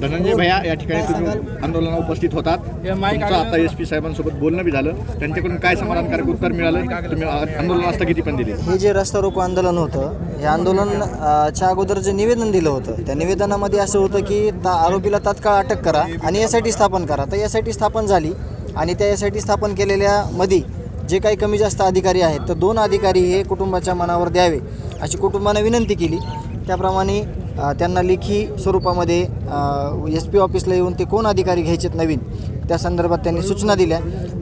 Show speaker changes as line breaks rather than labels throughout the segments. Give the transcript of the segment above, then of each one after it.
धनंजय भैया या ठिकाणी तुम्ही आंदोलनाला उपस्थित होतात. तुमचं आता एस पी साहेबांसोबत बोलणं बी झालं. त्यांच्याकडून काय समाधानकारक उत्तर मिळालं? तुम्ही आंदोलनाला स्थगिती पण दिली.
हे जे रस्ता रोको आंदोलन होतं हे आंदोलन अ, च्या अगोदर जे निवेदन दिलं होतं त्या निवेदनामध्ये असं होतं की ता आरोपीला तात्काळ अटक करा आणि एस आय टी स्थापन करा. तर एस आय टी स्थापन झाली आणि त्या एस आय टी स्थापन केलेल्या मध्ये जे काही कमी जास्त अधिकारी आहेत तर दोन अधिकारी हे कुटुंबाच्या मनावर द्यावे अशी कुटुंबानं विनंती केली. त्याप्रमाणे त्यांना लेखी स्वरूपामध्ये एस पी ऑफिसला येऊन ते कोण अधिकारी घ्यायचेत नवीन त्या संदर्भात त्यांनी सूचना दिल्या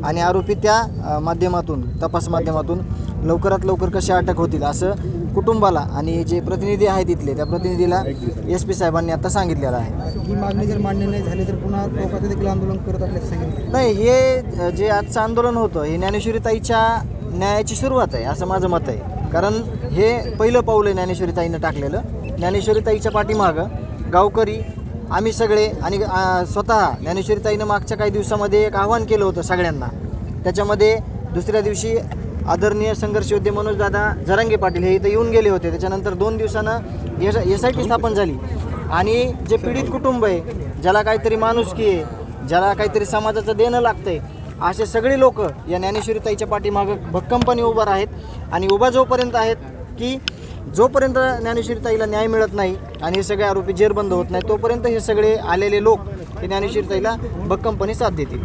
आणि आरोपी त्या माध्यमातून तपास माध्यमातून लवकरात लवकर कशा अटक होतील असं कुटुंबाला आणि जे प्रतिनिधी आहेत इथले त्या प्रतिनिधीला एस पी साहेबांनी आता सांगितलेलं आहे.
ही मागणी जर मान्य नाही झाली तर पुन्हा टोकाचं देखील आंदोलन करत असल्याचं सांगितलं.
नाही हे जे आजचं आंदोलन होतं हे ज्ञानेश्वरीताईच्या न्यायाची सुरुवात आहे असं माझं मत आहे. कारण हे पहिलं पाऊल आहे ज्ञानेश्वरीताईनं टाकलेलं. ज्ञानेश्वरीताईच्या पाठीमागं गावकरी आम्ही सगळे आणि स्वतः ज्ञानेश्वरीताईनं मागच्या काही दिवसामध्ये एक आव्हान केलं होतं सगळ्यांना. त्याच्यामध्ये दुसऱ्या दिवशी आदरणीय संघर्ष योद्धे मनोजदादा जरांगे पाटील हे इथं येऊन गेले होते. त्याच्यानंतर दोन दिवसानं एस एस आय टी स्थापन झाली. आणि जे पीडित कुटुंब आहे ज्याला काहीतरी माणुसकी आहे ज्याला काहीतरी समाजाचं देणं लागतंय असे सगळे लोक या ज्ञानेश्वरीताईच्या पाठीमागं भक्कमपणे उभं आहेत आणि उभा जोपर्यंत आहेत की जोपर्यंत ज्ञानेश्वरीताईला न्याय मिळत नाही आणि हे सगळे आरोपी जेरबंद होत नाही तोपर्यंत हे सगळे आलेले लोक हे ज्ञानेश्वरीताईला भक्कमपणे साथ देतील.